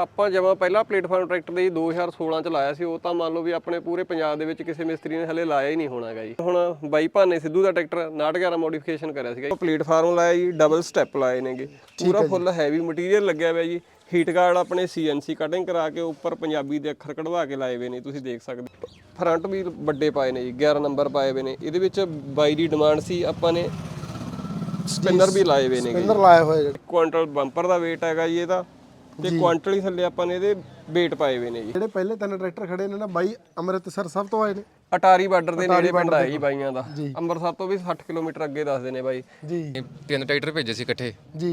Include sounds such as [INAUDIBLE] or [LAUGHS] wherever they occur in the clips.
ਆਪਾਂ ਜਮਾ ਪਹਿਲਾ ਪਲੇਟਫਾਰਮ ਟਰੈਕਟਰ ਦੇ ਜੀ 2016 ਚ ਲਾਇਆ ਸੀ ਉਹ ਤਾਂ ਮੰਨ ਲਓ ਵੀ ਆਪਣੇ ਪੂਰੇ ਪੰਜਾਬ ਦੇ ਵਿੱਚ ਕਿਸੇ ਮਿਸਤਰੀ ਨੇ ਹਲੇ ਲਾਇਆ ਹੀ ਨਹੀਂ ਹੋਣਾਗਾ ਜੀ। ਹੁਣ ਬਾਈ ਭਾਨੇ ਸਿੱਧੂ ਦਾ ਟਰੈਕਟਰ 911 ਮੋਡੀਫਿਕੇਸ਼ਨ ਕਰਿਆ ਸੀਗਾ ਪਲੇਟਫਾਰਮ ਲਾਇਆ ਜੀ ਡਬਲ ਸਟੈਪ ਲਾਏ ਨੇਗੇ। ਪੂਰਾ ਫੁੱਲ ਹੈਵੀ ਮਟੀਰੀਅਲ ਲੱਗਿਆ ਹੋਇਆ ਜੀ। ਹੀਟ ਗਾਰਡ ਆਪਣੇ ਸੀਐਨਸੀ ਕਟਿੰਗ ਕਰਾ ਕੇ ਉੱਪਰ ਪੰਜਾਬੀ ਦੇ ਅੱਖਰ ਕਢਵਾ ਕੇ ਲਾਏ ਹੋਏ ਨੇ ਤੁਸੀਂ ਦੇਖ ਸਕਦੇ ਫਰੰਟ ਵੀ ਵੱਡੇ ਪਾਏ ਨੇ ਜੀ 11 ਨੰਬਰ ਪਾਏ ਹੋਏ ਨੇ। ਇਹਦੇ ਵਿੱਚ ਬਾਈ ਦੀ ਡਿਮਾਂਡ ਸੀ ਆਪਾਂ ਨੇ ਸਪਿਨਰ ਵੀ ਲਾਏ ਹੋਏ ਨੇਗੇ। ਅੰਦਰ ਲਾਏ ਹੋਏ ਕੁਆਂਟਲ ਬੰਪਰ ਦਾ weight ਹੈਗਾ ਜੀ ਇਹਦਾ। ਤੇ ਕੁਆਂਟਲ ਹੀ ਥੱਲੇ ਆਪਾਂ ਨੇ ਇਹਦੇ weight ਪਾਏ ਹੋਏ ਨੇ ਜੀ। ਜਿਹੜੇ ਪਹਿਲੇ ਤਿੰਨ ਟਰੈਕਟਰ ਖੜੇ ਨੇ ਨਾ ਬਾਈ ਅੰਮ੍ਰਿਤਸਰ ਸਭ ਤੋਂ ਆਏ ਨੇ। ਅਟਾਰੀ ਬਾਰਡਰ ਦੇ ਨੇੜੇ ਪਿੰਡ ਹੈ ਜੀ ਬਾਈਆਂ ਦਾ। ਅੰਮ੍ਰਿਤਸਰ ਤੋਂ ਵੀ 60 ਕਿਲੋਮੀਟਰ ਅੱਗੇ ਦੱਸਦੇ ਨੇ ਬਾਈ। ਜੀ। ਤਿੰਨ ਟਰੈਕਟਰ ਭੇਜੇ ਸੀ ਇਕੱਠੇ। ਜੀ।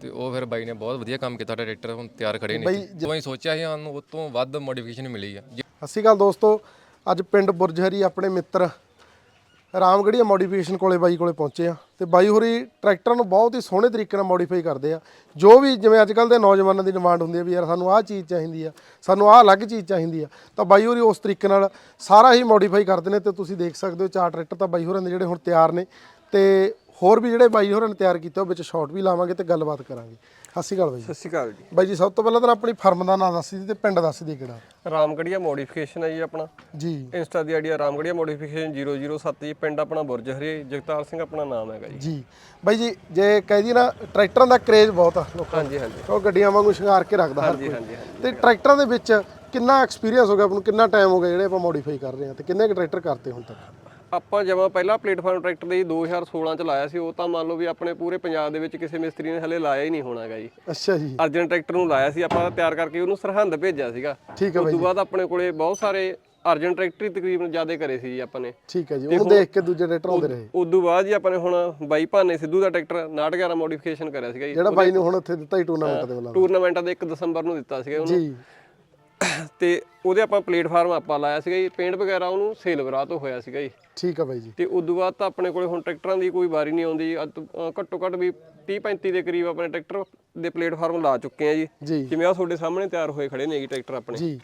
ਤੇ ਉਹ ਫਿਰ ਬਾਈ ਨੇ ਬਹੁਤ ਵਧੀਆ ਕੰਮ ਕੀਤਾ ਟਰੈਕਟਰ ਹੁਣ ਤਿਆਰ ਖੜੇ ਨੇ। ਜਦੋਂ ਅਸੀਂ ਸੋਚਿਆ ਸੀ ਸਾਨੂੰ ਉਹ ਤੋਂ ਵੱਧ ਮੋਡੀਫਿਕੇਸ਼ਨ ਮਿਲੀ ਆ। ਜੇ ਸਤਿ ਸ਼੍ਰੀ ਅਕਾਲ ਦੋਸਤੋ ਅੱਜ ਪਿੰਡ ਬੁਰਜਹਰੀ ਆਪਣੇ ਮਿੱਤਰ ਰਾਮਗੜੀਆ ਮੋਡੀਫਿਕੇਸ਼ਨ ਕੋਲੇ ਬਾਈ ਕੋਲੇ ਪਹੁੰਚੇ ਆ ਤੇ ਬਾਈ ਹੋਰੀ ਟਰੈਕਟਰਾਂ ਨੂੰ ਬਹੁਤ ਹੀ ਸੋਹਣੇ ਤਰੀਕੇ ਨਾਲ ਮੋਡੀਫਾਈ ਕਰਦੇ ਆ। ਜੋ ਵੀ ਜਿਵੇਂ ਅੱਜ ਕੱਲ ਦੇ ਨੌਜਵਾਨਾਂ ਦੀ ਡਿਮਾਂਡ ਹੁੰਦੀ ਹੈ ਵੀ ਯਾਰ ਸਾਨੂੰ ਆਹ ਚੀਜ਼ ਚਾਹੀਦੀ ਆ, ਸਾਨੂੰ ਆਹ ਅਲੱਗ ਚੀਜ਼ ਚਾਹੀਦੀ ਆ, ਤਾਂ ਬਾਈ ਹੋਰੀ ਉਸ ਤਰੀਕੇ ਨਾਲ ਸਾਰਾ ਹੀ ਮੋਡੀਫਾਈ ਕਰਦੇ ਨੇ ਤੇ ਤੁਸੀਂ ਦੇਖ ਸਕਦੇ ਹੋ ਚਾਰ ਟਰੈਕਟਰ ਤਾਂ ਬਾਈ ਹੋਰਾਂ ਦੇ ਜਿਹੜੇ ਹੁਣ ਤਿਆਰ ਨੇ ਤੇ ਹੋਰ ਵੀ ਜਿਹੜੇ ਬਾਈ ਹੋਰਾਂ ਨੇ ਤਿਆਰ ਕੀਤੇ ਉਹ ਵਿੱਚ ਸ਼ਾਰਟ ਵੀ ਲਾਵਾਂਗੇ ਤੇ ਗੱਲਬਾਤ ਕਰਾਂਗੇ। ਸਤਿ ਸ਼੍ਰੀ ਅਕਾਲ ਬਾਈ ਸਤਿ ਸ਼੍ਰੀ ਅਕਾਲ ਜੀ। ਬਾਈ ਜੀ ਸਭ ਤੋਂ ਪਹਿਲਾਂ ਤਾਂ ਆਪਣੀ ਫਰਮ ਦਾ ਨਾਮ ਦੱਸ ਦਿਓ ਤੇ ਪਿੰਡ ਦੱਸ ਦਿਓ ਕਿਹੜਾ? ਰਾਮਗੜੀਆ ਮੋਡੀਫਿਕੇਸ਼ਨ ਹੈ ਜੀ ਆਪਣਾ। ਜੀ। ਇੰਸਟਾ ਦੀ ਆਈਡੀ ਰਾਮਗੜੀਆ ਮੋਡੀਫਿਕੇਸ਼ਨ 007 ਜੀ ਪਿੰਡ ਆਪਣਾ ਬੁਰਜ ਹਰੀ ਜਗਤਾਰ ਸਿੰਘ ਆਪਣਾ ਨਾਮ ਹੈਗਾ ਜੀ। ਜੀ। ਬਾਈ ਜੀ ਜੇ ਕਹਿ ਦਈਏ ਨਾ ਟਰੈਕਟਰਾਂ ਦਾ ਕਰੇਜ਼ ਬਹੁਤ ਆ ਲੋਕਾਂ ਹਾਂਜੀ ਹਾਂਜੀ। ਉਹ ਗੱਡੀਆਂ ਵਾਂਗੂ ਸ਼ਿੰਗਾਰ ਕੇ ਰੱਖਦਾ ਹਰ ਕੋਈ। ਹਾਂਜੀ ਹਾਂਜੀ। ਤੇ ਟਰੈਕਟਰਾਂ ਦੇ ਵਿੱਚ ਕਿੰਨਾ ਐਕਸਪੀਰੀਅੰਸ ਹੋ ਗਿਆ ਆਪ ਨੂੰ ਕਿੰਨਾ ਟਾਈਮ ਹੋ ਗਿਆ ਜਿਹੜੇ ਆਪਾਂ ਮੋਡੀਫਾਈ ਕਰ ਰਹੇ ਹਾਂ ਤੇ ਕਿੰਨੇ ਕੁ ਟਰੈਕਟਰ ਕਰਤੇ ਹੁਣ ਤੱਕ? ਆਪਾਂ ਜਮਾ ਪਹਿਲਾ ਪਲੇਟਫਾਰਮ ਟਰੈਕਟਰ ਦੇ ਜੀ 2016 ਚ ਲਾਇਆ ਸੀ ਉਹ ਤਾਂ ਮੰਨ ਲਓ ਵੀ ਆਪਣੇ ਪੂਰੇ ਪੰਜਾਬ ਦੇ ਵਿੱਚ ਕਿਸੇ ਮਿਸਤਰੀ ਨੇ ਹਲੇ ਲਾਇਆ ਹੀ ਨਹੀਂ ਹੋਣਾਗਾ ਜੀ। ਅੱਛਾ ਜੀ। ਅਰਜਨ ਟਰੈਕਟਰ ਨੂੰ ਲਾਇਆ ਸੀ ਆਪਾਂ ਤਿਆਰ ਕਰਕੇ ਉਹਨੂੰ ਸਰਹੰਦ ਭੇਜਿਆ ਸੀਗਾ। ਠੀਕ ਹੈ ਉਸ ਤੋਂ ਬਾਅਦ ਆਪਣੇ ਕੋਲੇ ਬਹੁਤ ਸਾਰੇ ਅਰਜਨ ਟਰੈਕਟਰ ਹੀ ਤਕਰੀਬਨ ਜ਼ਿਆਦਾ ਕਰੇ ਸੀ ਜੀ ਆਪਾਂ ਨੇ। ਠੀਕ ਹੈ ਜੀ ਉਹਨੂੰ ਦੇਖ ਕੇ ਦੂਜੇ ਟਰੈਕਟਰ ਆਉਂਦੇ ਰਹੇ। ਉਸ ਤੋਂ ਬਾਅਦ ਜੀ ਆਪਾਂ ਨੇ ਹੁਣ ਬਾਈ ਭਾਨੇ ਸਿੱਧੂ ਦਾ ਟਰੈਕਟਰ 911 ਮੋਡੀਫਿਕੇਸ਼ਨ ਕਰਿਆ ਸੀਗਾ ਜੀ। ਜਿਹੜਾ ਬਾਈ ਨੂੰ ਹੁਣ ਉੱਥੇ ਦਿੱਤਾ ਹੀ ਟੂਰਨਾਮੈਂਟ ਦੇ ਵੱਲੋਂ। ਟੂਰਨਾਮੈਂਟ ਦੇ 1 ਦਸੰਬਰ ਨੂੰ ਦਿੱਤਾ ਸੀਗਾ ਉਹਨੂੰ ਜੀ। ਤੇ ਉਹਦੇ ਆਪਾਂ ਪਲੇਟਫਾਰਮ ਆਪਾਂ ਲਾਇਆ ਸੀਗਾ ਜੀ ਪੇਂਟ ਵਗੈਰਾ ਉਹਨੂੰ ਸੇਲ ਵਰਾ ਤੋਂ ਹੋਇਆ ਸੀਗਾ ਜੀ। ਠੀਕ ਹੈ ਬਾਈ ਜੀ। ਤੇ ਉਸ ਤੋਂ ਬਾਅਦ ਤਾਂ ਆਪਣੇ ਕੋਲੇ ਹੁਣ ਟਰੈਕਟਰਾਂ ਦੀ ਕੋਈ ਵਾਰੀ ਨਹੀਂ ਆਉਂਦੀ ਅੱਜ ਤੋਂ, ਘੱਟੋ ਘੱਟ ਵੀ 30 35 ਦੇ ਕਰੀਬ ਆਪਣੇ ਟਰੈਕਟਰ ਦੇ ਪਲੇਟਫਾਰਮ ਲਾ ਚੁੱਕੇ ਆ ਜੀ। ਜੀ। ਜਿਵੇਂ ਆ ਤੁਹਾਡੇ ਸਾਹਮਣੇ ਤਿਆਰ ਹੋਏ ਖੜੇ ਨੇ ਜੀ ਟਰੈਕਟਰ ਆਪਣੇ। ਜੀ।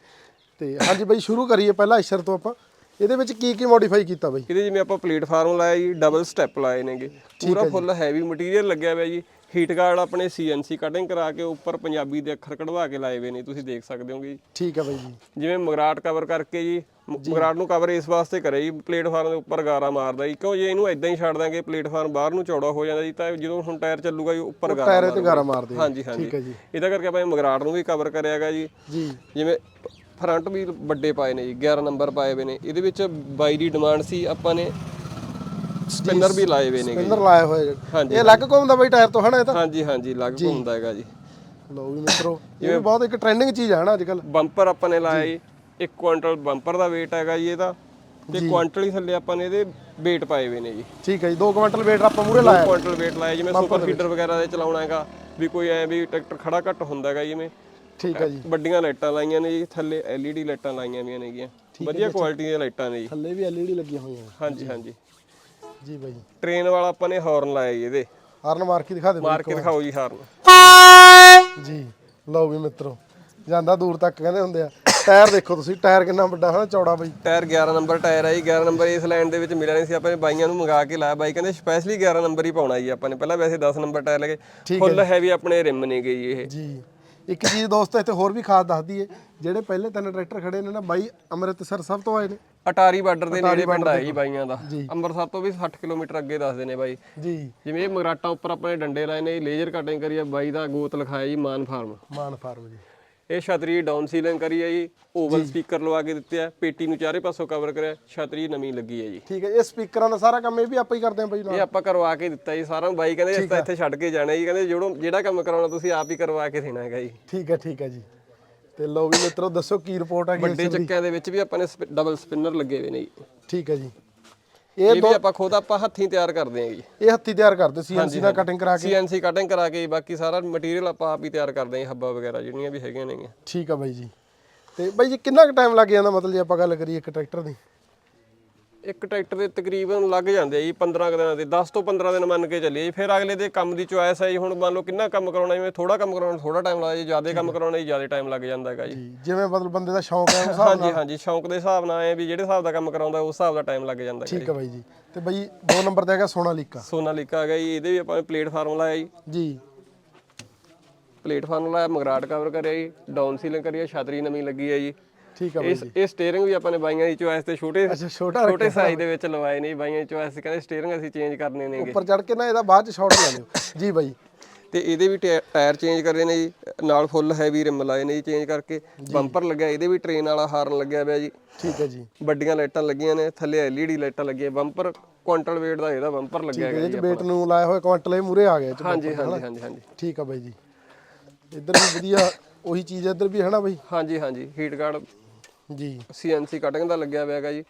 ਤੇ ਹਾਂਜੀ ਬਾਈ ਸ਼ੁਰੂ ਕਰੀਏ ਪਹਿਲਾਂ ਇਸ਼ਰ ਤੋਂ ਆਪਾਂ। ਇਹਦੇ ਵਿੱਚ ਕੀ ਕੀ ਮੋਡੀਫਾਈ ਕੀਤਾ ਬਾਈ? ਇਹਦੇ ਜਿਵੇਂ ਆਪਾਂ ਪਲੇਟਫਾਰਮ ਲਾਇਆ ਜੀ ਡਬਲ ਸਟੈਪ ਲਾਏ ਨੇਗੇ। ਪੂਰਾ ਫੁੱਲ ਹੈਵੀ ਮਟੀਰੀਅਲ ਲੱਗਿਆ ਹੋਇਆ ਜੀ। ਹੀਟ ਗਾਰਡ ਆਪਣੇ ਸੀਐਨਸੀ ਕਟਿੰਗ ਕਰਾ ਕੇ ਉੱਪਰ ਪੰਜਾਬੀ ਦੇ ਅੱਖਰ ਕਢਵਾ ਕੇ ਲਾਏ ਹੋਏ ਨੇ ਤੁਸੀਂ ਦੇਖ ਸਕਦੇ ਹੋਗੇ ਜੀ। ਠੀਕ ਹੈ ਬਾਈ ਜੀ। ਜਿਵੇਂ ਮਗਰਾਟ ਕਵਰ ਕਰਕੇ ਜੀ ਮਗਰਾਟ ਨੂੰ ਕਵਰ ਇਸ ਵਾਸਤੇ ਕਰਿਆ ਜੀ ਪਲੇਟਫਾਰਮ ਦੇ ਉੱਪਰ ਗਾਰਾ ਮਾਰਦਾ ਜੀ ਕਿਉਂ ਜੇ ਇਹਨੂੰ ਇਦਾਂ ਹੀ ਛੱਡ ਦਾਂਗੇ ਪਲੇਟਫਾਰਮ ਬਾਹਰ ਨੂੰ ਚੌੜਾ ਹੋ ਜਾਂਦਾ ਜੀ ਤਾਂ ਜਦੋਂ ਹੁਣ ਟਾਇਰ ਚੱਲੂਗਾ ਜੀ ਉੱਪਰ ਗਾਰਾ ਟਾਇਰੇ ਤੇ ਗਾਰਾ ਮਾਰਦੇ। ਹਾਂਜੀ ਹਾਂਜੀ। ਠੀਕ ਹੈ ਜੀ। ਇਹਦਾ ਕਰਕੇ ਆਪਾਂ ਮਗਰਾਟ ਨੂੰ ਵੀ ਕਵਰ ਕਰਿਆਗਾ ਜੀ। ਜੀ। ਜਿਵੇਂ ਫਰੰਟ ਵੀ ਵੱਡੇ ਪਾਏ ਨੇ ਜੀ 11 ਨੰਬਰ ਪਾਏ ਹੋਏ ਨੇ। ਇਹਦੇ ਵਿੱਚ ਬਾਈ ਦੀ ਡਿਮਾਂਡ ਸੀ ਆਪਾਂ ਨੇ ਸਪਿਨਰ ਵੀ ਲਾਏ ਹੋਏ ਨੇਗੇ ਅੰਦਰ ਲਾਏ ਹੋਏ ਇਹ ਅਲੱਗ ਘੁੰਮਦਾ ਬਾਈ ਟਾਇਰ ਤੋਂ ਹਨਾ ਇਹ ਤਾਂ? ਹਾਂਜੀ ਹਾਂਜੀ ਲੱਗ ਹੁੰਦਾ ਹੈਗਾ ਜੀ। ਲਓ ਵੀ ਮਿੱਤਰੋ ਇਹ ਵੀ ਬਹੁਤ ਇੱਕ ਟ੍ਰੈਂਡਿੰਗ ਚੀਜ਼ ਹੈ ਨਾ ਅੱਜ ਕੱਲ ਬੰਪਰ ਆਪਾਂ ਨੇ ਲਾਇਆ ਜੀ। 1 ਕੁਆਂਟਲ ਬੰਪਰ ਦਾ weight ਹੈਗਾ ਜੀ ਇਹਦਾ ਤੇ ਕੁਆਂਟਲ ਹੀ ਥੱਲੇ ਆਪਾਂ ਨੇ ਇਹਦੇ weight ਪਾਏ ਹੋਏ ਨੇ ਜੀ। ਠੀਕ ਹੈ ਜੀ 2 ਕੁਇੰਟਲ ਵੇਟ ਆਪਾਂ ਮੂਰੇ ਲਾਇਆ। ਕੁਆਂਟਲ weight ਲਾਇਆ ਜਿਵੇਂ ਸੁਪਰ ਫੀਡਰ ਵਗੈਰਾ ਦੇ ਚਲਾਉਣਾ ਹੈਗਾ ਵੀ ਕੋਈ ਐ ਵੀ ਟਰੈਕਟਰ ਖੜਾ ਘੱਟ ਹੁੰਦਾ ਹੈਗਾ ਜਿਵੇਂ। ਠੀਕ ਹੈ ਜੀ। ਵੱਡੀਆਂ ਲਾਈਟਾਂ ਲਾਈਆਂ ਨੇ ਜੀ ਥੱਲੇ LED ਲਾਈਟਾਂ ਲਾਈਆਂ ਵੀਆਂ ਨੇਗੀਆਂ। ਵਧੀਆ ਕੁਆਲਿਟੀ ਦੀਆਂ ਲਾਈਟਾਂ ਨੇ ਜੀ। ਥੱਲੇ ਵੀ LED ਲੱਗੀਆਂ ਹੋਈਆਂ ਹਾਂਜੀ ਹਾਂਜੀ। ਜੀ ਬਾਈ। ਟ੍ਰੇਨ ਵਾਲਾ ਆਪਾਂ ਨੇ ਹਾਰਨ ਲਾਇਆ ਜੀ ਇਹਦੇ। ਹਾਰਨ ਮਾਰ ਕੇ ਦਿਖਾ ਦੇ। ਮਾਰ ਕੇ ਦਿਖਾਓ ਜੀ ਹਾਰਨ। ਜੀ ਲਓ ਵੀ ਮਿੱਤਰੋ ਜਾਂਦਾ ਦੂਰ ਤੱਕ ਕਹਿੰਦੇ ਹੁੰਦੇ ਆ। ਟਾਇਰ ਦੇਖੋ ਤੁਸੀਂ ਟਾਇਰ ਕਿੰਨਾ ਵੱਡਾ ਹਨਾ ਚੌੜਾ ਬਾਈ। ਟਾਇਰ 11 ਨੰਬਰ ਟਾਇਰ ਆ ਜੀ 11 ਨੰਬਰ ਇਸ ਲਾਈਨ ਦੇ ਵਿੱਚ ਮਿਲਿਆ ਨਹੀਂ ਸੀ ਆਪਾਂ ਨੇ ਬਾਈਆਂ ਨੂੰ ਮੰਗਾ ਕੇ ਲਾਇਆ। ਬਾਈ ਕਹਿੰਦੇ ਸਪੈਸ਼ਲੀ 11 ਨੰਬਰ ਹੀ ਪਾਉਣਾ ਜੀ ਆਪਾਂ ਨੇ ਪਹਿਲਾਂ ਵੈਸੇ 10 ਨੰਬਰ ਟਾਇਰ ਲਗੇ। ਫੁੱਲ ਹੈਵੀ ਆਪਣੇ ਰਿਮ ਨੇ ਗਈ ਇਹ। ਜੀ। ਇੱਕ ਚੀਜ਼ ਦੋਸਤੋ ਇੱਥੇ ਹੋਰ ਵੀ ਖਾਸ ਦੱਸ ਦਈਏ ਜਿਹੜੇ ਪਹਿਲੇ ਤਿੰਨ ਟਰੈਕਟਰ ਖੜੇ ਨੇ ਨਾ ਬਾਈ ਅੰਮ੍ਰਿਤਸਰ ਸਭ ਤੋਂ ਆਏ ਨੇ। ਅਟਾਰੀ ਬਾਰਡਰ ਦੇ ਨੇੜੇ ਪਿੰਡ ਆ ਜੀ ਬਾਈਆਂ ਦਾ। ਅੰਮ੍ਰਿਤਸਰ ਤੋਂ ਵੀ 60 ਕਿਲੋਮੀਟਰ ਅੱਗੇ ਦੱਸਦੇ ਨੇ ਬਾਈ। ਜੀ। ਜਿਵੇਂ ਇਹ ਮਗਰਾਟਾਂ ਉੱਪਰ ਆਪਣੇ ਡੰਡੇ ਲਾਏ ਨੇ ਲੇਜ਼ਰ ਕਟਿੰਗ ਕਰੀ ਆ ਬਾਈ ਦਾ ਗੋਤ ਲਿਖਾਇਆ ਜੀ ਮਾਨ ਫਾਰਮ। ਮਾਨ ਫਾਰਮ ਜੀ। ਇਹ ਛਤਰੀ ਡਾਊਨ ਸੀਲਿੰਗ ਕਰੀ ਆ ਜੀ ਓਵਲ ਸਪੀਕਰ ਲਵਾ ਕੇ ਦਿੱਤੇ ਆ ਪੇਟੀ ਨੂੰ ਚਾਰੇ ਪਾਸੋਂ ਕਵਰ ਕਰਿਆ ਛਤਰੀ ਨਵੀਂ ਲੱਗੀ ਹੈ ਜੀ। ਠੀਕ ਹੈ ਇਹ ਸਪੀਕਰਾਂ ਦਾ ਸਾਰਾ ਕੰਮ ਇਹ ਵੀ ਆਪਾਂ ਹੀ ਕਰਦੇ ਆਂ ਬਾਈ ਨਾਲ? ਇਹ ਆਪਾਂ ਕਰਵਾ ਕੇ ਦਿੱਤਾ ਜੀ ਸਾਰਾ ਬਾਈ ਕਹਿੰਦੇ ਇਸ ਤਾਂ ਇੱਥੇ ਛੱਡ ਕੇ ਜਾਣਾ ਜੀ ਕਹਿੰਦੇ ਜਿਹੜੋ ਜਿਹੜਾ ਕੰਮ ਕਰਾਉਣਾ ਤੁਸੀਂ ਆਪ ਹੀ ਕਰਵਾ ਕੇ ਦੇਣਾ ਹੈਗਾ ਜੀ। ਠੀਕ ਹੈ ਠੀਕ ਹੈ ਜੀ। ਤੇ ਲਓ ਵੀ ਮਿੱਤਰੋ ਦੱਸੋ ਕੀ ਰਿਪੋਰਟ ਆ ਗਈ ਵੱਡੇ ਚੱਕਿਆਂ ਦੇ ਵਿੱਚ ਵੀ ਆਪਾਂ ਨੇ ਡਬਲ ਸਪਿਨਰ ਲੱਗੇ ਹੋਏ ਨੇ ਜੀ। ਠੀਕ ਹੈ ਜੀ। ਇਹ ਵੀ ਆਪਾਂ ਖੁਦ ਆਪਾਂ ਹੱਥੀਂ ਤਿਆਰ ਕਰਦੇ ਹਾਂ ਜੀ। ਇਹ ਹੱਥੀ ਤਿਆਰ ਕਰਦੇ ਸੀਐਨਸੀ ਨਾਲ ਕਟਿੰਗ ਕਰਾ ਕੇ। ਸੀਐਨਸੀ ਕਟਿੰਗ ਕਰਾ ਕੇ ਬਾਕੀ ਸਾਰਾ ਮਟੀਰੀਅਲ ਆਪਾਂ ਆਪ ਹੀ ਤਿਆਰ ਕਰਦੇ ਹਾਂ ਜੀ, ਹੱਬਾਂ ਵਗੈਰਾ ਜਿਹੜੀਆਂ ਵੀ ਹੈਗੀਆਂ ਨੇਗੀਆਂ। ਠੀਕ ਆ ਬਾਈ ਜੀ। ਤੇ ਬਾਈ ਜੀ ਕਿੰਨਾ ਕੁ ਟਾਈਮ ਲੱਗ ਜਾਂਦਾ ਮਤਲਬ ਜੇ ਆਪਾਂ ਗੱਲ ਕਰੀਏ ਇੱਕ ਟਰੈਕਟਰ ਦੀ? ਇੱਕ ਟਰੈਕਟਰ ਦੇ ਤਕਰੀਬਨ ਲੱਗ ਜਾਂਦੇ ਆ ਜੀ 15 ਕੁ ਦਿਨਾਂ ਦੇ 10 ਤੋਂ 15 ਦਿਨ ਮੰਨ ਕੇ ਚੱਲੀਏ ਜੀ। ਫਿਰ ਅਗਲੇ ਦੇ ਕੰਮ ਦੀ ਚੁਆਇਸ ਹੈ ਜੀ ਹੁਣ ਮੰਨ ਲਓ ਕਿੰਨਾ ਕੰਮ ਕਰਾਉਣਾ ਜਿਵੇਂ ਥੋੜਾ ਕੰਮ ਕਰਾਉਣਾ ਥੋੜਾ ਟਾਈਮ ਲੱਗਦਾ ਜੀ ਜ਼ਿਆਦਾ ਕੰਮ ਕਰਾਉਣਾ ਜੀ ਜ਼ਿਆਦਾ ਟਾਈਮ ਲੱਗ ਜਾਂਦਾ ਹੈਗਾ ਜੀ। ਜਿਵੇਂ ਮਤਲਬ ਬੰਦੇ ਦਾ ਸ਼ੌਂਕ ਹੈ ਉਸ ਹਿਸਾਬ ਹਾਂਜੀ ਹਾਂਜੀ ਸ਼ੌਂਕ ਦੇ ਹਿਸਾਬ ਨਾਲ ਐ ਵੀ ਜਿਹੜੇ ਹਿਸਾਬ ਦਾ ਕੰਮ ਕਰਾਉਂਦਾ ਉਸ ਹਿਸਾਬ ਦਾ ਟਾਈਮ ਲੱਗ ਜਾਂਦਾ ਠੀਕ ਆ ਬਾਈ ਜੀ। ਤੇ ਬਾਈ ਦੋ ਨੰਬਰ ਤੇ ਹੈਗਾ ਸੋਨਾਲੀਕਾ। ਸੋਨਾਲੀਕਾ ਹੈਗਾ ਜੀ ਇਹਦੇ ਵੀ ਆਪਾਂ ਪਲੇਟਫਾਰਮ ਲਾਇਆ ਜੀ। ਜੀ। ਪਲੇਟਫਾਰਮ ਲਾਇਆ ਮਗਰਾਟ ਕਵਰ ਕਰਿਆ ਜੀ ਡਾਊਨ ਸੀਲਿੰਗ ਕਰੀ ਹੈ ਛਤਰੀ ਨਵੀਂ ਲੱਗੀ ਹੈ ਜੀ। ਠੀਕ ਆ ਬਾਈ ਇਸ ਇਹ ਸਟੀਅਰਿੰਗ ਵੀ ਆਪਾਂ ਨੇ ਬਾਈਆਂ ਦੀ ਚੋਇਸ ਤੇ ਛੋਟੇ ਅੱਛਾ ਛੋਟਾ ਸਾਈਜ਼ ਦੇ ਵਿੱਚ ਲਵਾਏ ਨੇ ਜੀ, ਬਾਈਆਂ ਦੀ ਚੋਇਸ ਕਹਿੰਦੇ ਸਟੀਅਰਿੰਗ ਅਸੀਂ ਚੇਂਜ ਕਰਨੇ ਨੇਗੇ। ਉੱਪਰ ਚੜ ਕੇ ਨਾ ਇਹਦਾ ਬਾਅਦ ਚ ਸ਼ਾਟ ਲੈ ਲਿਓ ਜੀ ਬਾਈ। ਤੇ ਇਹਦੇ ਵੀ ਟਾਇ- ਟਾਇਰ ਚੇਂਜ ਕਰੇ ਨੇ ਜੀ ਨਾਲ ਫੁੱਲ ਹੈਵੀ ਰਿਮ ਲਾਏ ਨੇ ਜੀ ਚੇਂਜ ਕਰਕੇ। ਬੰਪਰ ਲੱਗਿਆ ਇਹਦੇ ਵੀ ਟ੍ਰੇਨ ਵਾਲਾ ਹਾਰਨ ਲੱਗਿਆ ਪਿਆ ਜੀ। ਠੀਕ ਹੈ ਜੀ। ਵੱਡੀਆਂ ਲਾਈਟਾਂ ਲੱਗੀਆਂ ਨੇ ਥੱਲੇ ਐਲਈਡੀ ਲਾਈਟਾਂ ਲੱਗੀਆਂ ਬੰਪਰ ਕੁਆਂਟਲ weight ਦਾ ਇਹਦਾ ਬੰਪਰ ਲੱਗਿਆ ਇਹਦੇ ਚ ਵੇਟ ਨੂੰ ਲਾਇਆ ਹੋਇਆ ਕੁਆਂਟਲ ਇਹ ਮੂਰੇ ਆ ਗਿਆ ਹਾਂਜੀ ਹਾਂਜੀ ਹਾਂਜੀ ਹਾਂਜੀ। ਠੀਕ ਆ ਬਾਈ ਜੀ। ਇੱਧਰ ਵੀ ਵਧੀਆ ਉਹੀ ਚੀਜ਼ ਇੱਧਰ ਵੀ ਹੈ ਨਾ ਬਾਈ? ਹਾਂਜੀ ਹਾਂਜੀ ਹੀਟ ਗਾਰਡ ਜੀ। ਸੀਐਨਸੀ ਕਟਿੰਗ ਦਾ ਲੱਗਿਆ ਹੋਇਆ ਹੈਗਾ ਜੀ।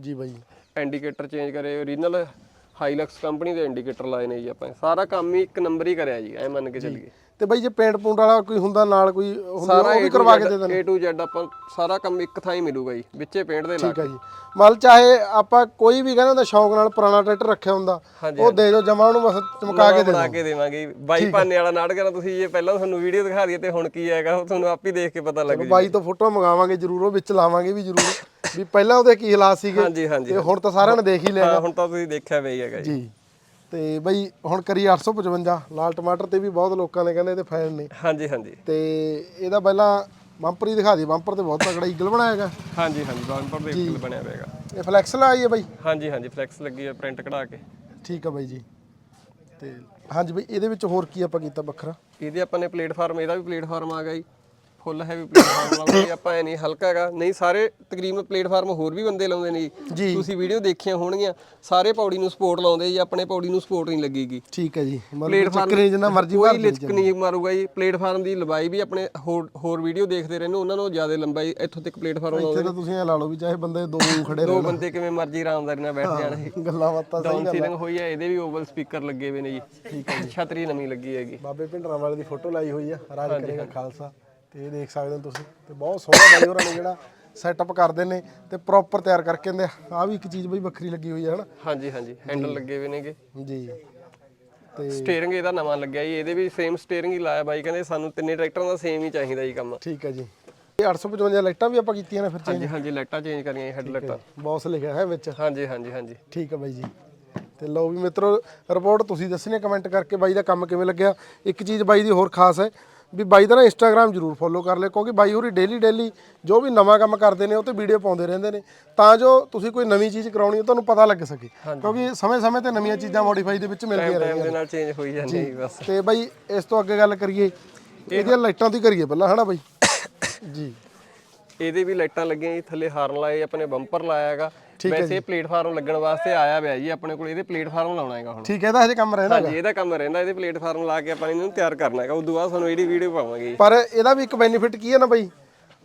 ਜੀ ਬਾਈ। ਇੰਡੀਕੇਟਰ ਚੇਂਜ ਕਰੇ ਓਰੀਜਨਲ ਹਾਈਲਕਸ ਕੰਪਨੀ ਦੇ ਇੰਡੀਕੇਟਰ ਲਾਏ ਨੇ ਜੀ ਆਪਾਂ। ਸਾਰਾ ਕੰਮ ਹੀ ਇੱਕ ਨੰਬਰ ਹੀ ਕਰਿਆ ਜੀ ਐ ਮੰਨ ਕੇ ਚੱਲੀਏ। ਤੇ ਬਾਈ ਜੇ ਪੇਂਟ ਪੂੰਟ ਵਾਲਾ ਕੋਈ ਹੁੰਦਾ ਨਾਲ ਕੋਈ ਹੁੰਦਾ ਉਹ ਵੀ ਕਰਵਾ ਕੇ ਦੇ ਦੇਣਾ। A to Z ਆਪਾਂ ਸਾਰਾ ਕੰਮ ਇੱਕ ਥਾਂ ਹੀ ਮਿਲੂਗਾ ਜੀ ਵਿੱਚੇ ਪੇਂਟ ਦੇ ਲਾ ਠੀਕ ਆ ਜੀ। ਮਲ ਚਾਹੇ ਆਪਾਂ ਕੋਈ ਵੀ ਕਹਿੰਦਾ ਹੁੰਦਾ ਸ਼ੌਂਕ ਨਾਲ ਪੁਰਾਣਾ ਟਰੈਕਟਰ ਰੱਖਿਆ ਹੁੰਦਾ ਉਹ ਦੇ ਦਿਓ ਜਮਾ ਉਹਨੂੰ ਬਸ ਚਮਕਾ ਕੇ ਦੇ ਬਣਾ ਕੇ ਦੇਵਾਂਗੇ। ਬਾਈ ਭਾਨੇ ਵਾਲਾ ਨਾਟਕ ਨਾ ਤੁਸੀਂ ਜੇ ਪਹਿਲਾਂ ਤੁਹਾਨੂੰ ਵੀਡੀਓ ਦਿਖਾ ਦਈਏ ਤੇ ਹੁਣ ਕੀ ਹੈਗਾ ਉਹ ਤੁਹਾਨੂੰ ਆਪ ਹੀ ਦੇਖ ਕੇ ਪਤਾ ਲੱਗ ਬਾਈ ਤੋਂ ਫੋਟੋ ਮੰਗਾਵਾਂਗੇ ਜਰੂਰ ਉਹ ਵਿੱਚ ਲਾਵਾਂਗੇ ਵੀ ਜਰੂਰ। ਵੀ ਪਹਿਲਾਂ ਉਹਦੇ ਕੀ ਹਾਲਾਤ ਸੀਗੇ ਹਾਂਜੀ ਹਾਂਜੀ ਤੇ ਹੁਣ ਤਾਂ ਸਾਰਿਆਂ ਨੇ ਦੇਖ ਹੀ ਲਿਆ ਹਾਂ ਹੁਣ ਤਾਂ ਤੁਸੀਂ ਦੇਖਿਆ ਵੀ ਹੈਗਾ ਜੀ। ਤੇ ਬਾਈ ਹੁਣ ਕਰੀ 855 ਲਾਲ ਟਮਾਟਰ ਤੇ ਵੀ ਬਹੁਤ ਲੋਕਾਂ ਨੇ ਕਹਿੰਦੇ ਇਹਦੇ ਫੈਨ ਨੇ। ਹਾਂਜੀ ਹਾਂਜੀ। ਤੇ ਇਹਦਾ ਪਹਿਲਾਂ ਬੰਪਰ ਹੀ ਦਿਖਾ ਦੀ ਬੰਪਰ ਤੇ ਬਹੁਤ ਤਕੜਾ ਈਗਲ ਬਣਾਇਆਗਾ ਹਾਂਜੀ ਹਾਂਜੀ ਬੰਪਰ ਦੇ ਉੱਤੇ ਬਣਿਆ ਹੋਇਆ ਹੈਗਾ। ਇਹ ਫਲੈਕਸ ਲਾਈ ਹੈ ਬਾਈ? ਹਾਂਜੀ ਹਾਂਜੀ ਫਲੈਕਸ ਲੱਗੀ ਹੈ ਪ੍ਰਿੰਟ ਕਢਾ ਕੇ। ਠੀਕ ਆ ਬਾਈ ਜੀ। ਤੇ ਹਾਂਜੀ ਬਾਈ ਇਹਦੇ ਵਿੱਚ ਹੋਰ ਕੀ ਆਪਾਂ ਕੀਤਾ ਵੱਖਰਾ? ਇਹਦੇ ਆਪਾਂ ਨੇ ਪਲੇਟਫਾਰਮ ਇਹਦਾ ਵੀ ਪਲੇਟਫਾਰਮ ਆ ਗਿਆ ਜੀ। ਫੁੱਲ ਹੈਵੀ ਪਲੇਟਫਾਰਮ ਲਾਉਂਦੇ ਆਪਾਂ ਐ ਨਹੀਂ ਹਲਕਾ ਹੈਗਾ। ਨਹੀਂ ਸਾਰੇ ਤਕਰੀਬਨ ਪਲੇਟਫਾਰਮ ਹੋਰ ਵੀ ਬੰਦੇ ਲਾਉਂਦੇ ਨੇ ਜੀ। ਤੁਸੀਂ ਵੀਡੀਓ ਦੇਖੀਆਂ ਹੋਣਗੀਆਂ ਸਾਰੇ ਪੌੜੀ ਨੂੰ ਸਪੋਰਟ ਲਾਉਂਦੇ ਜੀ ਆਪਣੇ ਪੌੜੀ ਨੂੰ ਸਪੋਰਟ ਨਹੀਂ ਲੱਗੇਗੀ। ਠੀਕ ਹੈ ਜੀ। ਮਤਲਬ ਚੱਕਰੇ ਜਿੰਨਾ ਮਰਜ਼ੀ ਕੋਈ ਮਾਰ ਲਿਚਕ ਨਹੀਂ ਮਾਰੂਗਾ ਜੀ। ਪਲੇਟਫਾਰਮ ਦੀ ਲੰਬਾਈ ਵੀ ਆਪਣੇ ਹੋਰ ਹੋਰ ਵੀਡੀਓ ਦੇਖਦੇ ਰਹਿੰਦੇ ਉਹਨਾਂ ਨੂੰ ਜ਼ਿਆਦਾ ਲੰਬਾਈ ਇੱਥੋਂ ਤੱਕ ਪਲੇਟਫਾਰਮ ਇੱਥੇ ਤਾਂ ਤੁਸੀਂ ਇਹ ਲਾ ਲਓ ਵੀ ਚਾਹੇ ਬੰਦੇ ਦੋ [LAUGHS] ਖੜੇ ਦੋ ਬੰਦੇ ਕਿਵੇਂ ਮਰਜ਼ੀ ਆਰਾਮਦਾਰੀ ਨਾਲ ਬੈਠ ਜਾਣ ਰਹਿਣ ਗੱਲਾਂ ਬਾਤਾਂ ਸਹੀ ਡਾਊਨ ਸੀਲਿੰਗ ਹੋਈ ਹੈ ਇਹਦੇ ਵੀ ਓਵਲ ਸਪੀਕਰ ਲੱਗੇ ਹੋਏ ਨੇ ਜੀ। ਠੀਕ ਹੈ ਛਤਰੀ ਨਵੀਂ ਲੱਗੀ ਹੈਗੀ। ਬਾਬੇ ਭਿੰਡਰਾਂ ਵਾਲੇ ਦੀ ਫੋਟੋ ਲਾਈ ਹੋਈ ਆ ਰਾਜ ਕਰੇਗਾ ਖਾਲਸਾ। ਤੇ ਇਹ ਦੇਖ ਸਕਦੇ ਹੋ ਤੁਸੀਂ ਤੇ ਬਹੁਤ ਸੋਹਣਾ ਬਾਈ ਹੋਰਾਂ ਨੇ ਜਿਹੜਾ ਸੈਟਅਪ ਕਰਦੇ ਨੇ ਤੇ ਪ੍ਰੋਪਰ ਤਿਆਰ ਕਰਕੇ ਦਿੰਦੇ ਆ। ਵੀ ਇੱਕ ਚੀਜ਼ ਬਈ ਵੱਖਰੀ ਲੱਗੀ ਹੋਈ ਹੈ ਹਨਾ? ਹਾਂਜੀ ਹਾਂਜੀ ਹੈਂਡਲ ਲੱਗੇ ਹੋਏ ਨੇਗੇ। ਜੀ। ਤੇ ਸਟੀਅਰਿੰਗ ਇਹਦਾ ਨਵਾਂ ਲੱਗਿਆ ਜੀ ਇਹਦੇ ਵੀ ਸੇਮ ਸਟੀਅਰਿੰਗ ਹੀ ਲਾਇਆ ਬਾਈ ਕਹਿੰਦੇ ਸਾਨੂੰ ਤਿੰਨੇ ਟਰੈਕਟਰਾਂ ਦਾ ਸੇਮ ਹੀ ਚਾਹੀਦਾ ਜੀ ਕੰਮ। ਠੀਕ ਹੈ ਜੀ। ਇਹ 855 ਲਾਈਟਾਂ ਵੀ ਆਪਾਂ ਕੀਤੀਆਂ ਨੇ ਫਿਰ ਚੇਂਜ ਹਾਂਜੀ ਹਾਂਜੀ ਲਾਈਟਾਂ ਚੇਂਜ ਕਰੀਆਂ ਹੈਡ ਲਾਈਟਾਂ। ਬੌਸ ਲਿਖਿਆ ਹੈ ਵਿੱਚ। ਹਾਂਜੀ ਹਾਂਜੀ ਹਾਂਜੀ। ਠੀਕ ਹੈ ਬਾਈ ਜੀ। ਤੇ ਲਓ ਵੀ ਮਿੱਤਰੋ ਰਿਪੋਰਟ ਤੁਸੀਂ ਦੱਸਣੀ ਕਮੈਂਟ ਕਰਕੇ ਬਾਈ ਦਾ ਕੰਮ ਕਿਵੇਂ ਲੱਗਿਆ। ਇੱਕ ਚੀਜ਼ ਬਾਈ ਦੀ ਹੋਰ ਖਾਸ ਹੈ ਵੀ ਬਾਈ ਦਾ ਨਾ ਇੰਸਟਾਗ੍ਰam ਜਰੂਰ ਫੋਲੋ ਕਰ ਲਿਓ ਕਿਉਂਕਿ ਬਾਈ ਹੋਰੀ ਡੇਲੀ ਡੇਲੀ ਜੋ ਵੀ ਨਵਾਂ ਕੰਮ ਕਰਦੇ ਨੇ ਉਹ ਤੇ ਵੀਡੀਓ ਪਾਉਂਦੇ ਰਹਿੰਦੇ ਨੇ। ਤਾਂ ਜੋ ਤੁਸੀਂ ਕੋਈ ਨਵੀਂ ਚੀਜ਼ ਕਰਾਉਣੀ ਹੈ ਤੁਹਾਨੂੰ ਪਤਾ ਲੱਗ ਸਕੇ। ਕਿਉਂਕਿ ਸਮੇਂ-ਸਮੇਂ ਤੇ ਨਵੀਆਂ ਚੀਜ਼ਾਂ ਮੋਡੀਫਾਈ ਦੇ ਵਿੱਚ ਮਿਲਦੀਆਂ ਟਾਈਮ ਦੇ ਨਾਲ ਚੇਂਜ ਹੋਈ ਜਾਂਦੀ ਜੀ ਬਸ। ਤੇ ਬਾਈ ਇਸ ਤੋਂ ਅੱਗੇ ਗੱਲ ਕਰੀਏ ਇਹਦੀਆਂ ਲਾਈਟਾਂ ਦੀ ਕਰੀਏ ਪਹਿਲਾਂ ਹਨਾ ਬਾਈ? [COUGHS] ਜੀ। ਇਹਦੇ ਵੀ ਲਾਈਟਾਂ ਲੱਗੀਆਂ ਜੀ ਥੱਲੇ ਹਾਰਨ ਲਾਏ ਆਪਣੇ ਬੰਪਰ ਲਾਇਆ ਹੈਗਾ। ਵੈਸੇ ਪਲੇਟਫਾਰਮ ਲੱਗਣ ਵਾਸਤੇ ਆਇਆ ਪਿਆ ਜੀ ਆਪਣੇ ਕੋਲ ਇਹਦੇ ਪਲੇਟਫਾਰਮ ਲਾਉਣਾ ਹੈਗਾ ਹੁਣ। ਠੀਕ ਹੈ ਇਹਦਾ ਹਜੇ ਕੰਮ ਰਹਿਣਾ ਹਾਂਜੀ ਇਹਦਾ ਕੰਮ ਰਹਿੰਦਾ ਇਹਦੇ ਪਲੇਟਫਾਰਮ ਲਾ ਕੇ ਆਪਾਂ ਇਹਨੂੰ ਤਿਆਰ ਕਰਨਾ ਹੈਗਾ। ਉਦੋਂ ਬਾਅਦ ਸਾਨੂੰ ਇਹਦੀ ਵੀਡੀਓ ਪਾਵਾਂਗੇ ਪਰ ਇਹਦਾ ਵੀ ਇੱਕ ਬੈਨੀਫਿਟ ਕੀ ਹੈ ਨਾ ਬਾਈ?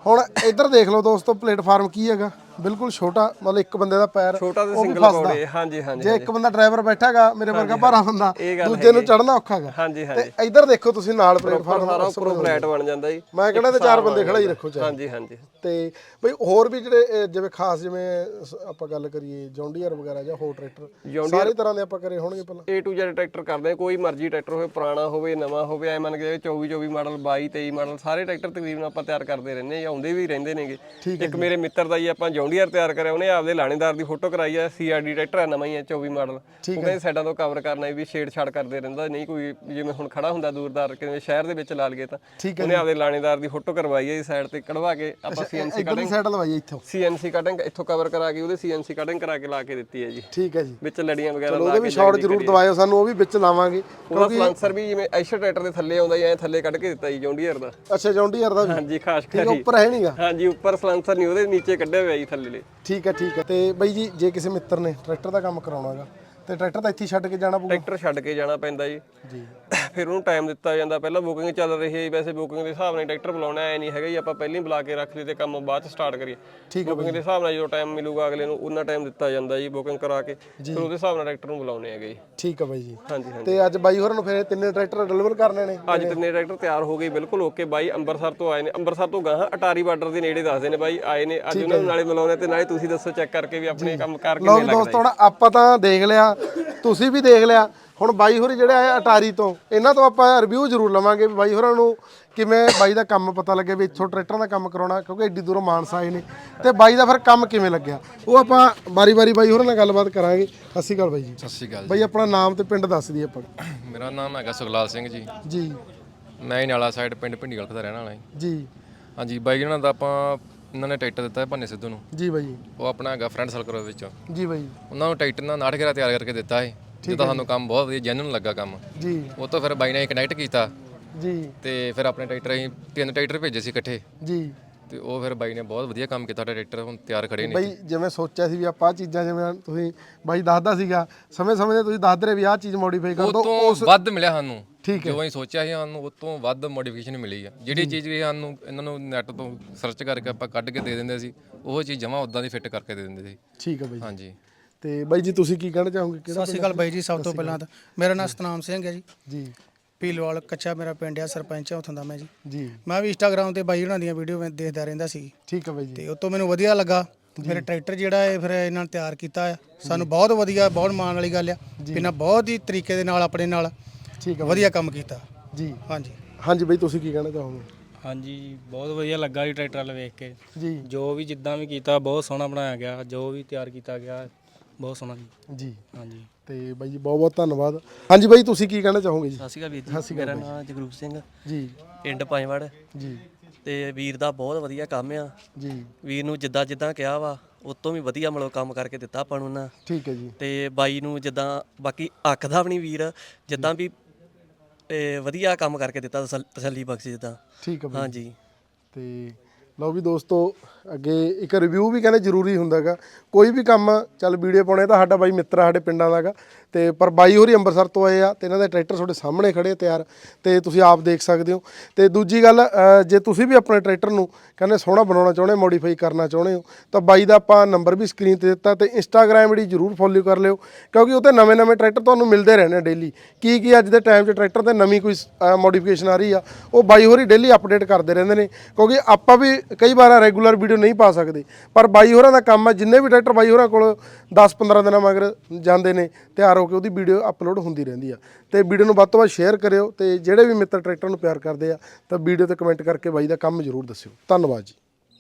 ਹੁਣ ਇੱਧਰ ਦੇਖ ਲਓ ਦੋਸਤੋ ਪਲੇਟਫਾਰਮ ਕੀ ਹੈਗਾ? ਬਿਲਕੁਲ ਛੋਟਾ ਮਤਲਬ ਇੱਕ ਬੰਦੇ ਦਾ ਪੈਰ ਛੋਟਾ ਤੇ ਸਿੰਗਲ। ਪੌੜੇ ਹਾਂਜੀ ਹਾਂਜੀ ਜੇ ਇੱਕ ਬੰਦਾ ਡਰਾਈਵਰ ਬੈਠਾਗਾ ਮੇਰੇ ਵਰਗਾ ਭਾਰਾ ਬੰਦਾ ਦੂਜੇ ਨੂੰ ਚੜਨਾ ਔਖਾ ਹੈਗਾ। ਹਾਂਜੀ ਹਾਂਜੀ। ਤੇ ਇੱਧਰ ਦੇਖੋ ਤੁਸੀਂ ਨਾਲ ਪਲੇਟਫਾਰਮ ਸਾਰਾ ਉੱਪਰੋਂ ਫਲੈਟ ਬਣ ਜਾਂਦਾ ਜੀ। ਮੈਂ ਕਹਿੰਦਾ ਤੇ ਚਾਰ ਬੰਦੇ ਖੜਾ ਹੀ ਰੱਖੋ ਚਾਹੇ ਹਾਂਜੀ ਹਾਂਜੀ। ਤੇ ਬਈ ਹੋਰ ਵੀ ਜਿਹੜੇ ਜਿਵੇਂ ਖਾਸ ਜਿਵੇਂ ਆਪਾਂ ਗੱਲ ਕਰੀਏ ਜੌਂਡੀਅਰ ਵਗੈਰਾ ਜਾਂ ਹੋਰ ਟਰੈਕਟਰ ਸਾਰੇ ਤਰ੍ਹਾਂ ਦੇ ਆਪਾਂ ਕਰੇ ਹੋਣਗੇ ਪਹਿਲਾਂ? A to Z ਟਰੈਕਟਰ ਕਰਦੇ ਕੋਈ ਮਰਜ਼ੀ ਟਰੈਕਟਰ ਹੋਵੇ ਪੁਰਾਣਾ ਹੋਵੇ ਨਵਾਂ ਹੋਵੇ ਐ ਮੰਨ ਕੇ 24 24 ਮਾਡਲ 22 23 ਮਾਡਲ ਸਾਰੇ ਟਰੈਕਟਰ ਤਕਰੀਬਨ ਆਪਾਂ ਤਿਆਰ ਕਰਦੇ ਰਹਿੰਦੇ ਆ ਆਉਂਦੇ ਵੀ ਰਹਿੰਦੇ ਨੇਗੇ। ਇੱਕ ਮੇਰੇ ਮਿੱਤਰ ਦਾ ਹੀ ਆਪਾਂ ਜੌਂਡੀਅਰ ਤਿਆਰ ਕਰਿਆ ਉਹਨੇ ਆਪਦੇ ਲਾਣੇਦਾਰ ਦੀ ਫੋਟੋ ਕਰਾਈ ਆ CRD ਟਰੈਕਟਰ ਆ ਨਵਾਂ ਹੀ ਆ 24 ਮਾਡਲ। ਉਹ ਕਹਿੰਦੇ ਸਾਈਡਾਂ ਤੋਂ ਕਵਰ ਕਰਨਾ ਵੀ ਛੇੜ ਛਾੜ ਕਰਦੇ ਰਹਿੰਦਾ ਨਹੀਂ ਕੋਈ ਜਿਵੇਂ ਹੁਣ ਖੜਾ ਹੁੰਦਾ ਦੂਰਦਾਰ ਕਿਵੇਂ ਸ਼ਹਿਰ ਦੇ ਵਿੱਚ ਲਾ ਲਈਏ ਤਾਂ ਉਹਨੇ ਆਪਦੇ ਲਾਣੇਦਾਰ ਦੀ ਫੋਟੋ ਕਰਵਾਈ ਹੈ ਸਾਈਡ ਤੇ ਕਢਵਾ ਕੇ ਆਪਾਂ ਇੱਧਰ ਦੀ ਸਾਈਡ ਲਵਾਈ ਇੱਥੋਂ? CNC ਕਟਿੰਗ ਇੱਥੋਂ ਕਵਰ ਕਰਾ ਕੇ ਉਹਦੇ CNC ਕਟਿੰਗ ਕਰਾ ਕੇ ਲਾ ਕੇ ਦਿੱਤੀ ਹੈ ਜੀ। ਠੀਕ ਹੈ ਜੀ। ਵਿੱਚ ਲੜੀਆਂ ਵਗੈਰਾ ਲਾ ਉਹਦੇ ਕੇ ਵੀ ਸ਼ਾਰਟ ਜ਼ਰੂਰ ਦਵਾਇਓ ਸਾਨੂੰ ਉਹ ਵੀ ਵਿੱਚ ਲਾਵਾਂਗੇ ਉਹਦਾ ਸਲੈਂਸਰ ਵੀ ਜਿਵੇਂ ਐਸ਼ਰ ਟਰੈਕਟਰ ਦੇ ਥੱਲੇ ਆਉਂਦਾ ਐ ਥੱਲੇ ਕੱਢ ਕੇ ਦਿੱਤਾ ਜੀ ਜੌਂਡੀਅਰ ਦਾ। ਅੱਛਾ ਜੌਂਡੀਅਰ ਦਾ ਹਾਂਜੀ ਖਾਸ ਠੀਕ ਹੈ ਕਰੀ ਉੱਪਰ ਹੈ ਨਹੀਂਗਾ ਹਾਂਜੀ ਉੱਪਰ ਸਲੈਂਸਰ ਨਹੀਂ ਉਹਦੇ ਨੀਚੇ ਕੱਢਿਆ ਹੋਇਆ ਜੀ ਥੱਲੇ ਲਈ ਠੀਕ ਹੈ ਠੀਕ ਹੈ। ਤੇ ਬਾਈ ਜੀ, ਜੇ ਕਿਸੇ ਮਿੱਤਰ ਨੇ ਟਰੈਕਟਰ ਦਾ ਕੰਮ ਕਰਾਉਣਾ ਹੈਗਾ ਤੇ ਟਰੈਕਟਰ ਤਾਂ ਇੱਥੇ ਹੀ ਛੱਡ ਕੇ ਜਾਣਾ ਪਊਗਾ? ਟਰੈਕਟਰ ਛੱਡ ਕੇ ਜਾਣਾ ਪੈਂਦਾ ਜੀ। ਜੀ। [COUGHS] ਫਿਰ ਉਹਨੂੰ ਟਾਈਮ ਦਿੱਤਾ ਜਾਂਦਾ। ਪਹਿਲਾਂ ਬੁਕਿੰਗ ਚੱਲ ਰਹੀ ਹੈ ਵੈਸੇ ਬੁਕਿੰਗ ਦੇ ਹਿਸਾਬ ਨਾਲ ਟਰੈਕਟਰ ਬੁਲਾਉਣਾ ਐ ਨਹੀਂ ਹੈਗਾ ਜੀ। ਆਪਾਂ ਪਹਿਲਾਂ ਹੀ ਬੁਲਾ ਕੇ ਰੱਖ ਲਈ ਤੇ ਕੰਮ ਬਾਅਦ ਚ ਸਟਾਰਟ ਕਰੀਏ। ਠੀਕ ਬੁਕਿੰਗ ਦੇ ਹਿਸਾਬ ਨਾਲ ਜਦੋਂ ਟਾਈਮ ਮਿਲੂਗਾ ਅਗਲੇ ਨੂੰ ਉਹਨਾਂ ਟਾਈਮ ਦਿੱਤਾ ਜਾਂਦਾ ਜੀ ਬੁਕਿੰਗ ਕਰਾ ਕੇ। ਫਿਰ ਉਹਦੇ ਹਿਸਾਬ ਨਾਲ ਟਰੈਕਟਰ ਨੂੰ ਬੁਲਾਉਣੇ ਹੈਗੇ ਜੀ। ਠੀਕ ਹੈ ਬਾਈ ਜੀ। ਹਾਂਜੀ ਹਾਂਜੀ। ਤੇ ਅੱਜ ਬਾਈ ਹੋਰਾਂ ਨੂੰ ਫਿਰ ਤਿੰਨੇ ਟਰੈਕਟਰ ਡਿਲੀਵਰ ਕਰਨੇ ਨੇ? ਅੱਜ ਤਿੰਨੇ ਟਰੈਕਟਰ ਤਿਆਰ ਹੋ ਗਏ ਬਿਲਕੁਲ ਓਕੇ ਬਾਈ ਅੰਮ੍ਰਿਤਸਰ ਤੋਂ ਆਏ ਨੇ। ਅੰਮ੍ਰਿਤਸਰ ਤੋਂ ਗਾਹਾਂ ਅਟਾਰੀ ਬਾਰਡਰ ਦੇ ਨੇੜੇ ਦੱਸਦੇ ਨੇ ਬਾਈ ਆਏ ਨੇ। ਅੱਜ ਉਹਨਾਂ ਨੂੰ ਨਾਲੇ ਮਿਲਾਉਣੇ ਤੇ ਨਾਲੇ ਤੁਸੀਂ ਦੱਸੋ ਚੈੱਕ ਕਰਕੇ ਵੀ ਆਪਣੇ ਕੰਮ ਕਰ ਲਓ ਕਿਵੇਂ ਲੱਗਦਾ ਦੋਸਤੋ ਹੁਣ ਆਪਾਂ ਤਾਂ ਦੇਖ ਲਿਆ ਤੁਸੀਂ ਵੀ ਦੇਖ ਲਿਆ। ਹੁਣ ਬਾਈ ਹੋਰੀ ਜਿਹੜੇ ਆਏ ਅਟਾਰੀ ਤੋਂ ਇਹਨਾਂ ਤੋਂ ਆਪਾਂ ਰਿਵਿਊ ਜ਼ਰੂਰ ਲਵਾਂਗੇ ਵੀ ਬਾਈ ਹੋਰਾਂ ਨੂੰ ਕਿਵੇਂ ਬਾਈ ਦਾ ਕੰਮ ਪਤਾ ਲੱਗਿਆ ਵੀ ਇੱਥੋਂ ਟਰੈਕਟਰਾਂ ਦਾ ਕੰਮ ਕਰਾਉਣਾ ਕਿਉਂਕਿ ਐਡੀ ਦੂਰੋਂ ਮਾਨਸਾ ਆਏ ਨੇ। ਤੇ ਬਾਈ ਦਾ ਫਿਰ ਕੰਮ ਕਿਵੇਂ ਲੱਗਿਆ? ਉਹ ਆਪਾਂ ਬਾਰੀ-ਬਾਰੀ ਬਾਈ ਹੋਰਾਂ ਨਾਲ ਗੱਲਬਾਤ ਕਰਾਂਗੇ। ਸਤਿ ਸ਼੍ਰੀ ਅਕਾਲ ਬਾਈ ਜੀ। ਸਤਿ ਸ਼੍ਰੀ ਅਕਾਲ ਬਾਈ ਆਪਣਾ ਨਾਮ ਤੇ ਪਿੰਡ ਦੱਸ ਦਈਏ ਆਪਾਂ। ਮੇਰਾ ਨਾਮ ਹੈਗਾ ਸੁਖਲਾਲ ਸਿੰਘ ਜੀ। ਜੀ। ਮੈਂ ਹੀ ਨਾਲਾ ਸਾਈਡ ਪਿੰਡ ਭਿੰਡੀ ਗਲਖ ਦਾ ਰਹਿਣ ਵਾਲਾ ਹਾਂ ਜੀ। ਹਾਂਜੀ ਬਾਈ ਉਹਨਾਂ ਦਾ ਆਪਾਂ ਇਹਨਾਂ ਨੇ ਟਰੈਕਟਰ ਦਿੱਤਾ ਭੰਨੇ ਸਿੱਧੂ ਨੂੰ। ਜੀ ਬਾਈ ਉਹ ਆਪਣਾ ਹੈਗਾ ਫਰੈਂਡ ਸਰਕਲ ਵਿੱਚ। ਜੀ ਬਾਈ ਉਹਨਾਂ ਨੂੰ ਟਰੈਕਟਰ ਨਾਲ ਨਾਟ ਘੇਰਾ ਤਿਆਰ ਕਰਕੇ ਦਿੱਤਾ ਹੈ ਜਿਹਦਾ ਸਾਨੂੰ ਕੰਮ ਬਹੁਤ ਵਧੀਆ ਜੈਨੂਨ ਲੱਗਾ ਕੰਮ। ਜੀ। ਉਹ ਤੋਂ ਫਿਰ ਬਾਈ ਨੇ ਕਨੈਕਟ ਕੀਤਾ। ਜੀ। ਤੇ ਫਿਰ ਆਪਣੇ ਟਰੈਕਟਰ ਅਸੀਂ ਤਿੰਨ ਟਰੈਕਟਰ ਭੇਜੇ ਸੀ ਇਕੱਠੇ। ਜੀ। ਤੇ ਉਹ ਫਿਰ ਬਾਈ ਨੇ ਬਹੁਤ ਵਧੀਆ ਕੰਮ ਕੀਤਾ ਟਰੈਕਟਰ ਹੁਣ ਤਿਆਰ ਖੜੇ ਨੇ। ਬਾਈ ਜਿਵੇਂ ਸੋਚਿਆ ਸੀ ਵੀ ਆਪਾਂ ਆਹ ਚੀਜ਼ਾਂ ਜਿਵੇਂ ਤੁਸੀਂ ਬਾਈ ਦੱਸਦਾ ਸੀਗਾ ਸਮੇਂ ਸਮੇਂ ਤੇ ਤੁਸੀਂ ਦੱਸਦੇ ਰਹੇ ਵੀ ਆਹ ਚੀਜ਼ ਮੋਡੀਫਾਈ ਕਰ ਉਹ ਦੋ ਤੋਂ ਵੱਧ ਮਿਲਿਆ ਸਾਨੂੰ। ਠੀਕ ਜੋ ਅਸੀਂ ਸੋਚਿਆ ਸੀ ਸਾਨੂੰ ਉਹ ਤੋਂ ਵੱਧ ਮੋਡੀਫਿਕੇਸ਼ਨ ਮਿਲੀ ਆ। ਜਿਹੜੀ ਚੀਜ਼ ਵੀ ਸਾਨੂੰ ਇਹਨਾਂ ਨੂੰ ਨੈਟ ਤੋਂ ਸਰਚ ਕਰਕੇ ਆਪਾਂ ਕੱਢ ਕੇ ਦੇ ਦਿੰਦੇ ਸੀ ਉਹ ਚੀਜ਼ ਜਮਾ ਉਦਾਂ ਦੀ ਫਿੱਟ ਕਰਕੇ ਦੇ ਦਿੰਦੇ ਸੀ। ਠੀਕ ਹੈ ਬਾਈ ਹਾਂਜੀ। ਤੇ ਬਾਈ ਜੀ ਤੁਸੀਂ ਕੀ ਕਹਿਣਾ ਚਾਹੋਗੇ? ਕਿਹੜਾ ਸਤਿ ਸ਼੍ਰੀ ਅਕਾਲ ਬਾਈ ਜੀ ਸਭ ਤੋਂ ਪਹਿਲਾਂ ਤਾਂ ਮੇਰਾ ਨਾਮ ਸਤਨਾਮ ਸਿੰਘ ਹੈ ਜੀ। ਜੀ। ਪੀਲਵਾਲ ਕੱਚਾ ਮੇਰਾ ਪਿੰਡ ਆ ਸਰਪੰਚ ਆ ਉੱਥੋਂ ਦਾ ਮੈਂ ਜੀ। ਜੀ। ਮੈਂ ਵੀ ਇੰਸਟਾਗ੍ਰam ਤੇ ਬਾਈ ਉਹਨਾਂ ਦੀਆਂ ਵੀਡੀਓ ਮੈਂ ਦੇਖਦਾ ਰਹਿੰਦਾ ਸੀ। ਠੀਕ ਹੈ ਬਾਈ ਜੀ। ਤੇ ਉਤੋਂ ਮੈਨੂੰ ਵਧੀਆ ਲੱਗਾ। ਫਿਰ ਟਰੈਕਟਰ ਜਿਹੜਾ ਹੈ ਫਿਰ ਇਹਨਾਂ ਨੇ ਤਿਆਰ ਕੀਤਾ ਆ। ਸਾਨੂੰ ਬਹੁਤ ਵਧੀਆ ਬਹੁਤ ਮਾਣ ਵਾਲੀ ਗੱਲ ਆ। ਇਹਨਾਂ ਬਹੁਤ ਹੀ ਤਰੀਕੇ ਦੇ ਨਾਲ ਆਪਣੇ ਨਾਲ ਠੀਕ ਹੈ ਵਧੀਆ ਕੰਮ ਕੀਤਾ। ਜੀ ਹਾਂਜੀ। ਹਾਂਜੀ ਬਾਈ ਤੁਸੀਂ ਕੀ ਕਹਿਣਾ ਚਾਹੋਗੇ? ਹਾਂਜੀ ਬਹੁਤ ਵਧੀਆ ਲੱਗਾ ਜੀ ਟਰੈਕਟਰ ਵਾਲਾ ਵੇਖ ਕੇ। ਜੀ। ਜੋ ਵੀ ਜਿੱਦਾਂ ਵੀ ਕੀਤਾ ਬਹੁਤ ਸੋਹਣਾ ਬਣਾਇਆ ਗਿਆ। ਜੋ ਵੀ ਤਿਆਰ ਕੀਤਾ ਗਿਆ ਬਹੁਤ ਸੋਹਣਾ ਜੀ। ਜੀ। ਹਾਂਜੀ। ਤੇ ਬਾਈ ਜੀ ਬਹੁਤ ਬਹੁਤ ਧੰਨਵਾਦ। ਹਾਂਜੀ ਬਾਈ ਤੁਸੀਂ ਕੀ ਕਹਿਣਾ ਚਾਹੋਗੇ ਜੀ? ਸਤਿ ਸ਼੍ਰੀ ਅਕਾਲ ਵੀਰ ਜੀ। ਮੇਰਾ ਨਾਮ ਜਗਰੂਪ ਸਿੰਘ। ਜੀ। ਪਿੰਡ ਪੰਜਵੜ। ਜੀ। ਤੇ ਵੀਰ ਦਾ ਬਹੁਤ ਵਧੀਆ ਕੰਮ ਆ। ਜੀ। ਵੀਰ ਨੂੰ ਜਿੱਦਾਂ ਜਿੱਦਾਂ ਕਿਹਾ ਵਾ ਉਤੋਂ ਵੀ ਵਧੀਆ ਮਤਲਬ ਕੰਮ ਕਰਕੇ ਦਿੱਤਾ ਆਪਾਂ ਨੂੰ ਨਾ। ਠੀਕ ਹੈ ਜੀ। ਤੇ ਬਾਈ ਨੂੰ ਜਿੱਦਾਂ ਬਾਕੀ ਆਖਦਾ ਵੀ ਨਹੀਂ ਵੀਰ ਜਿੱਦਾਂ ਵੀ ਇਹ ਵਧੀਆ ਕੰਮ ਕਰਕੇ ਦਿੱਤਾ ਤਸੱਲ- ਤਸੱਲੀ ਬਖਸ਼ ਜਿੱਦਾਂ ਠੀਕ ਹੈ ਬਾਈ। ਹਾਂਜੀ। ਤੇ ਲਓ ਵੀ ਦੋਸਤੋ, ਅੱਗੇ ਇੱਕ ਰਿਵਿਊ ਵੀ ਕਹਿੰਦੇ ਜ਼ਰੂਰੀ ਹੁੰਦਾਗਾ। ਕੋਈ ਵੀ ਕੰਮ, ਚੱਲ ਵੀਡੀਓ ਪਾਉਣੇ ਤਾਂ ਸਾਡਾ ਬਾਈ ਮਿੱਤਰ ਆ ਸਾਡੇ ਪਿੰਡਾਂ ਦਾਗਾ ਤੇ ਪਰ ਬਾਈ ਹੋਰੀ ਅੰਮ੍ਰਿਤਸਰ ਤੋਂ ਆਏ ਆ ਤੇ ਇਹਨਾਂ ਦੇ ਟਰੈਕਟਰ ਤੁਹਾਡੇ ਸਾਹਮਣੇ ਖੜੇ ਤਿਆਰ। ਤੇ ਤੁਸੀਂ ਆਪ ਦੇਖ ਸਕਦੇ ਹੋ। ਤੇ ਦੂਜੀ ਗੱਲ ਜੇ ਤੁਸੀਂ ਵੀ ਆਪਣੇ ਟਰੈਕਟਰ ਨੂੰ ਕਹਿੰਦੇ ਸੋਹਣਾ ਬਣਾਉਣਾ ਚਾਹੁੰਦੇ ਮੋਡੀਫਾਈ ਕਰਨਾ ਚਾਹੁੰਦੇ ਹੋ, ਤਾਂ ਬਾਈ ਦਾ ਆਪਾਂ ਨੰਬਰ ਵੀ ਸਕਰੀਨ ਤੇ ਦਿੱਤਾ ਤੇ ਇੰਸਟਾਗ੍ਰam ਆਈਡੀ ਜਰੂਰ ਫੋਲੋ ਕਰ ਲਿਓ। ਕਿਉਂਕਿ ਉੱਤੇ ਨਵੇਂ-ਨਵੇਂ ਟਰੈਕਟਰ ਤੁਹਾਨੂੰ ਮਿਲਦੇ ਰਹਿਣੇ ਡੇਲੀ ਕੀ ਕੀ ਅੱਜ ਦੇ ਟਾਈਮ 'ਚ ਟਰੈਕਟਰ ਤੇ ਨਵੀਂ ਕੋਈ ਮੋਡੀਫਿਕੇਸ਼ਨ ਆ ਰਹੀ ਆ, ਉਹ ਬਾਈ ਹੋਰੀ ਡੇਲੀ ਅਪਡੇਟ ਕਰਦੇ ਰਹਿੰਦੇ ਨੇ। ਕਿਉਂਕਿ ਆਪਾਂ ਵੀ ਕਈ ਵਾਰ ਰੈਗੂਲਰ ਵੀਡੀਓ ਨਹੀਂ ਪਾ ਸਕਦੇ। ਪਰ ਬਾਈ ਹੋਰਾਂ ਦਾ ਕੰਮ ਆ ਜਿੰਨੇ ਵੀ ਟਰੈਕਟਰ ਬਾਈ ਹੋਰਾਂ ਕੋਲ 10-15 ਦਿਨਾਂ ਮਗਰ ਜਾਂਦੇ ਨੇ, ਤਿਆਰ ਹੋ ਕੇ ਉਹਦੀ ਵੀਡੀਓ ਅਪਲੋਡ ਹੁੰਦੀ ਰਹਿੰਦੀ ਆ। ਤੇ ਵੀਡੀਓ ਨੂੰ ਵੱਧ ਤੋਂ ਵੱਧ ਸ਼ੇਅਰ ਕਰਿਓ ਤੇ ਜਿਹੜੇ ਵੀ ਮਿੱਤਰ ਟਰੈਕਟਰ ਨੂੰ ਪਿਆਰ ਕਰਦੇ ਆ, ਤਾਂ ਵੀਡੀਓ ਤੇ ਕਮੈਂਟ ਕਰਕੇ ਬਾਈ ਦਾ ਕੰਮ ਜ਼ਰੂਰ ਦੱਸਿਓ। ਧੰਨਵਾਦ ਜੀ।